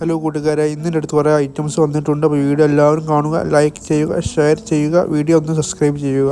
Hello കൂട്ടുകാരെ. ഇന്നിന്റെ അടുത്ത് കുറേ ഐറ്റംസ് വന്നിട്ടുണ്ട്. അപ്പോൾ വീഡിയോ എല്ലാവരും കാണുക ലൈക്ക് ചെയ്യുക ഷെയർ ചെയ്യുക വീഡിയോ ഒന്ന് സബ്സ്ക്രൈബ് ചെയ്യുക.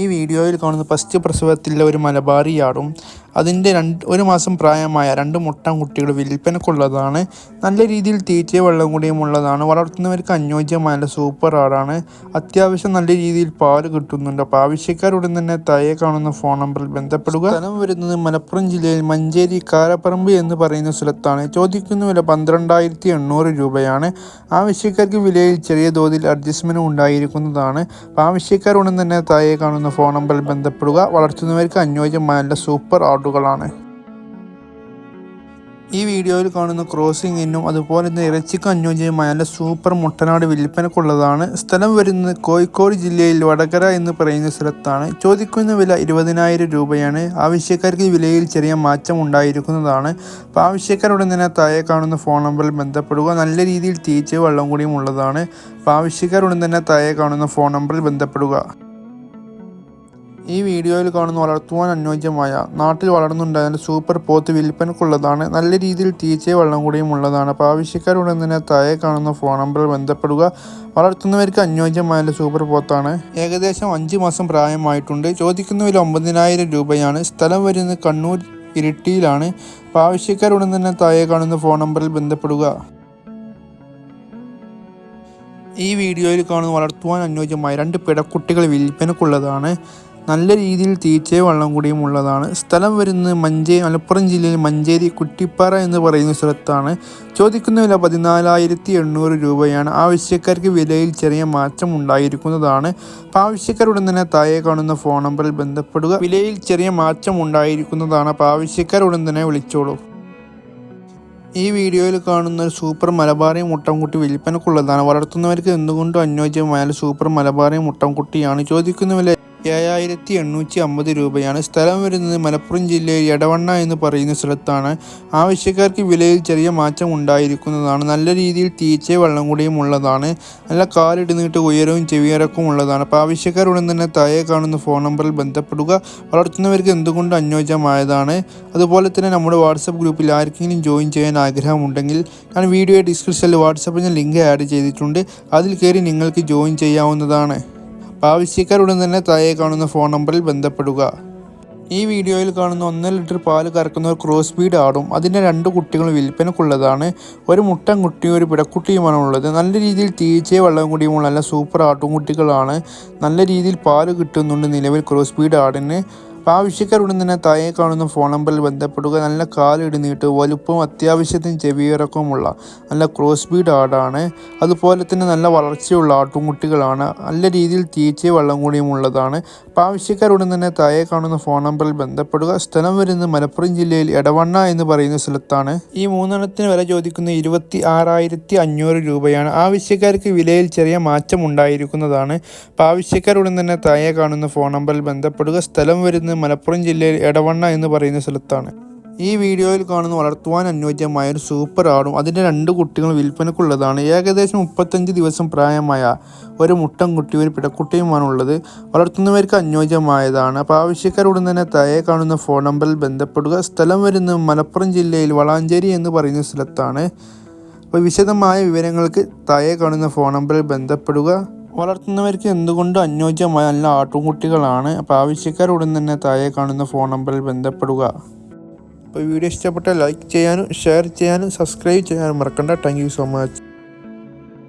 ഈ വീഡിയോയിൽ കാണുന്ന ഫസ്റ്റ് പ്രസവത്തിലെ ഒരു മലബാറിയാടും അതിന്റെ രണ്ട് ഒരു മാസം പ്രായമായ രണ്ട് മുട്ടൻ കുട്ടികൾ വിൽപ്പനക്കുള്ളതാണ്. നല്ല രീതിയിൽ തീറ്റയും വെള്ളം കൂടിയും ഉള്ളതാണ്. വളർത്തുന്നവർക്ക് അനുയോജ്യമായ സൂപ്പർ ആടാണ് അത്യാവശ്യം നല്ല രീതിയിൽ പാൽ കിട്ടുന്നുണ്ട്. അപ്പോൾ ആവശ്യക്കാരുടൻ തന്നെ താഴെ കാണുന്ന ഫോൺ നമ്പറിൽ ബന്ധപ്പെടുക. സ്ഥലം വരുന്നത് മലപ്പുറം ജില്ലയിൽ മഞ്ചേരി കാരപ്പറമ്പ് എന്ന് പറയുന്ന സ്ഥലത്താണ്. ചോദിക്കുന്ന വില പന്ത്രണ്ടായിരത്തി എണ്ണൂറ് രൂപയാണ്. ആവശ്യക്കാർക്ക് വിലയിൽ ചെറിയ തോതിൽ അഡ്ജസ്റ്റ്മെന്റ് ഉണ്ടായിരിക്കുന്നതാണ്. ആവശ്യക്കാരുടൻ തന്നെ താഴെ കാണുന്ന ഫോൺ നമ്പറിൽ ബന്ധപ്പെടുക. വളർത്തുന്നവർക്ക് അനുയോജ്യമായ സൂപ്പർ ആടുകളാണ് ഈ വീഡിയോയിൽ കാണുന്ന ക്രോസിംഗ് ഇന്നും അതുപോലെ തന്നെ ഇറച്ചിക്ക് അനുയോജ്യമായ നല്ല സൂപ്പർ മുട്ടനാട് വിൽപ്പനക്കുള്ളതാണ് സ്ഥലം വരുന്നത് കോഴിക്കോട് ജില്ലയിൽ വടകര എന്ന് പറയുന്ന സ്ഥലത്താണ്. ചോദിക്കുന്ന വില ഇരുപതിനായിരം രൂപയാണ്. ആവശ്യക്കാർക്ക് വിലയിൽ ചെറിയ മാറ്റം ഉണ്ടായിരിക്കുന്നതാണ്. അപ്പോൾ ആവശ്യക്കാരുടൻ തന്നെ താഴെ കാണുന്ന ഫോൺ നമ്പറിൽ ബന്ധപ്പെടുക. നല്ല രീതിയിൽ തീച്ച് വെള്ളം കൂടിയും ഉള്ളതാണ്. അപ്പോൾ ആവശ്യക്കാരുടൻ തന്നെ താഴെ കാണുന്ന ഫോൺ നമ്പറിൽ ബന്ധപ്പെടുക. ഈ വീഡിയോയിൽ കാണുന്ന വളർത്തുവാൻ അനുയോജ്യമായ നാട്ടിൽ വളർന്നുണ്ടായ സൂപ്പർ പോത്ത് വിൽപ്പനക്കുള്ളതാണ് നല്ല രീതിയിൽ തീച്ചയെ വെള്ളം കൂടിയും ഉള്ളതാണ്. അപ്പോൾ ആവശ്യക്കാരുണ്ടെന്നതിനെ താഴെ കാണുന്ന ഫോൺ നമ്പറിൽ ബന്ധപ്പെടുക. വളർത്തുന്നവർക്ക് അനുയോജ്യമായ സൂപ്പർ പോത്താണ്. ഏകദേശം അഞ്ച് മാസം പ്രായമായിട്ടുണ്ട്. ചോദിക്കുന്ന വില ഒമ്പതിനായിരം രൂപയാണ്. സ്ഥലം വരുന്നത് കണ്ണൂർ ഇരിട്ടിയിലാണ്. അപ്പോൾ ആവശ്യക്കാരുടൻ തന്നെ താഴെ കാണുന്ന ഫോൺ നമ്പറിൽ ബന്ധപ്പെടുക. ഈ വീഡിയോയിൽ കാണുന്ന വളർത്തുവാൻ അനുയോജ്യമായ രണ്ട് പിടക്കുട്ടികൾ വിൽപ്പനക്കുള്ളതാണ്. നല്ല രീതിയിൽ തീറ്റയും വെള്ളം കൂടിയും ഉള്ളതാണ്. സ്ഥലം വരുന്നത് മഞ്ചേ മലപ്പുറം ജില്ലയിൽ മഞ്ചേരി കുട്ടിപ്പാറ എന്ന് പറയുന്ന സ്ഥലത്താണ്. ചോദിക്കുന്ന വില പതിനാലായിരത്തി എണ്ണൂറ് രൂപയാണ്. ആവശ്യക്കാർക്ക് വിലയിൽ ചെറിയ മാറ്റം ഉണ്ടായിരിക്കുന്നതാണ്. അപ്പോൾ ആവശ്യക്കാരുടൻ തന്നെ താഴെ കാണുന്ന ഫോൺ നമ്പറിൽ ബന്ധപ്പെടുക. വിലയിൽ ചെറിയ മാറ്റം ഉണ്ടായിരിക്കുന്നതാണ്. അപ്പോൾ ആവശ്യക്കാരുടൻ തന്നെ വിളിച്ചോളൂ. ഈ വീഡിയോയിൽ കാണുന്ന ഒരു സൂപ്പർ മലബാറി മുട്ടൻകുട്ടി വിൽപ്പനക്കുള്ളതാണ് വളർത്തുന്നവർക്ക് എന്തുകൊണ്ടും അനുയോജ്യമായ സൂപ്പർ മലബാറി മുട്ടൻകുട്ടിയാണ്. ചോദിക്കുന്ന വില ഏഴായിരത്തി എണ്ണൂറ്റി അമ്പത് രൂപയാണ്. സ്ഥലം വരുന്നത് മലപ്പുറം ജില്ലയിൽ എടവണ്ണ എന്ന് പറയുന്ന സ്ഥലത്താണ്. ആവശ്യക്കാർക്ക് വിലയിൽ ചെറിയ മാറ്റം ഉണ്ടായിരിക്കുന്നതാണ്. നല്ല രീതിയിൽ തീച്ച വെള്ളം കൂടിയും ഉള്ളതാണ്. നല്ല കാലിടുന്നിട്ട് ഉയരവും ചെവിയിറക്കവും ഉള്ളതാണ്. അപ്പോൾ ആവശ്യക്കാർ ഉടൻ തന്നെ താഴെ കാണുന്ന ഫോൺ നമ്പറിൽ ബന്ധപ്പെടുക. വളർത്തുന്നവർക്ക് എന്തുകൊണ്ട് അനുയോജ്യമായതാണ്? അതുപോലെ തന്നെ നമ്മുടെ വാട്സപ്പ് ഗ്രൂപ്പിൽ ആർക്കെങ്കിലും ജോയിൻ ചെയ്യാൻ ആഗ്രഹമുണ്ടെങ്കിൽ ഞാൻ വീഡിയോ ഡിസ്ക്രിപ്ഷനിൽ വാട്സപ്പിൽ ഞാൻ ലിങ്ക് ആഡ് ചെയ്തിട്ടുണ്ട്. അതിൽ കയറി നിങ്ങൾക്ക് ജോയിൻ ചെയ്യാവുന്നതാണ്. അപ്പോൾ ആവശ്യക്കാരുടൻ തന്നെ താഴെ കാണുന്ന ഫോൺ നമ്പറിൽ ബന്ധപ്പെടുക. ഈ വീഡിയോയിൽ കാണുന്ന ഒന്നര ലിറ്റർ പാൽ കറക്കുന്ന ഒരു ക്രോസ് ബീഡ് ആടും അതിന്റെ രണ്ട് കുട്ടികളും വിൽപ്പനക്കുള്ളതാണ്. ഒരു മുട്ടൻ കുട്ടിയും ഒരു പിടക്കുട്ടിയുമാണ് ഉള്ളത്. നല്ല രീതിയിൽ തീച്ചയെ വെള്ളം കുടിയുമുള്ള നല്ല സൂപ്പർ ആട്ടും കുട്ടികളാണ്. നല്ല രീതിയിൽ പാൽ കിട്ടുന്നുണ്ട് നിലവിൽ ക്രോസ് ബീഡ് ആടിന്. തന്നെ താഴെ കാണുന്ന ഫോൺ നമ്പറിൽ ബന്ധപ്പെടുക നല്ല കാലിടുന്നിട്ട് വലുപ്പം അത്യാവശ്യത്തിന് ചെവിയിറക്കവുമുള്ള നല്ല ക്രോസ് ബീഡ് ആടാണ്. അതുപോലെ തന്നെ നല്ല വളർച്ചയുള്ള ആട്ടുംകുട്ടികളാണ്. നല്ല രീതിയിൽ തീച്ച വെള്ളം കൂടിയും ഉള്ളതാണ്. അപ്പോൾ ആവശ്യക്കാരുടൻ തന്നെ താഴെ കാണുന്ന ഫോൺ നമ്പറിൽ ബന്ധപ്പെടുക. സ്ഥലം വരുന്നത് മലപ്പുറം ജില്ലയിൽ എടവണ്ണ എന്ന് പറയുന്ന സ്ഥലത്താണ്. ഈ മൂന്നെണ്ണത്തിന് വില ചോദിക്കുന്ന ഇരുപത്തി ആറായിരത്തി അഞ്ഞൂറ് രൂപയാണ്. ആവശ്യക്കാർക്ക് വിലയിൽ ചെറിയ മാറ്റം ഉണ്ടായിരിക്കുന്നതാണ് അപ്പോൾ ആവശ്യക്കാരുടൻ തന്നെ താഴെ കാണുന്ന ഫോൺ നമ്പറിൽ ബന്ധപ്പെടുക. സ്ഥലം വരുന്നത് മലപ്പുറം ജില്ലയിൽ എടവണ്ണ എന്ന് പറയുന്ന സ്ഥലത്താണ്. ഈ വീഡിയോയിൽ കാണുന്ന വളർത്തുവാൻ അനുയോജ്യമായ ഒരു സൂപ്പർ ആടും അതിന്റെ രണ്ട് കുട്ടികൾ വിൽപ്പനക്കുള്ളതാണ് ഏകദേശം മുപ്പത്തഞ്ച് ദിവസം പ്രായമായ ഒരു മുട്ടൻ കുട്ടിയും ഒരു പിടക്കുട്ടിയുമാണുള്ളത് വളർത്തുന്നവർക്ക് അനുയോജ്യമായതാണ്. അപ്പോൾ ആവശ്യക്കാരുടൻ തന്നെ തയെ കാണുന്ന ഫോൺ നമ്പറിൽ ബന്ധപ്പെടുക. സ്ഥലം വരുന്നത് മലപ്പുറം ജില്ലയിൽ വളാഞ്ചേരി എന്ന് പറയുന്ന സ്ഥലത്താണ്. അപ്പോൾ വിശദമായ വിവരങ്ങൾക്ക് താഴെ കാണുന്ന ഫോൺ നമ്പറിൽ ബന്ധപ്പെടുക. വളർത്തുന്നവർക്ക് എന്തുകൊണ്ടും അനുയോജ്യമായ നല്ല ആട്ടുംകുട്ടികളാണ്. അപ്പോൾ ആവശ്യക്കാരുടൻ തന്നെ താഴെ കാണുന്ന ഫോൺ നമ്പറിൽ ബന്ധപ്പെടുക. അപ്പോൾ വീഡിയോ ഇഷ്ടപ്പെട്ടാൽ ലൈക്ക് ചെയ്യാനും ഷെയർ ചെയ്യാനും സബ്സ്ക്രൈബ് ചെയ്യാനും മറക്കണ്ട. Thank so much.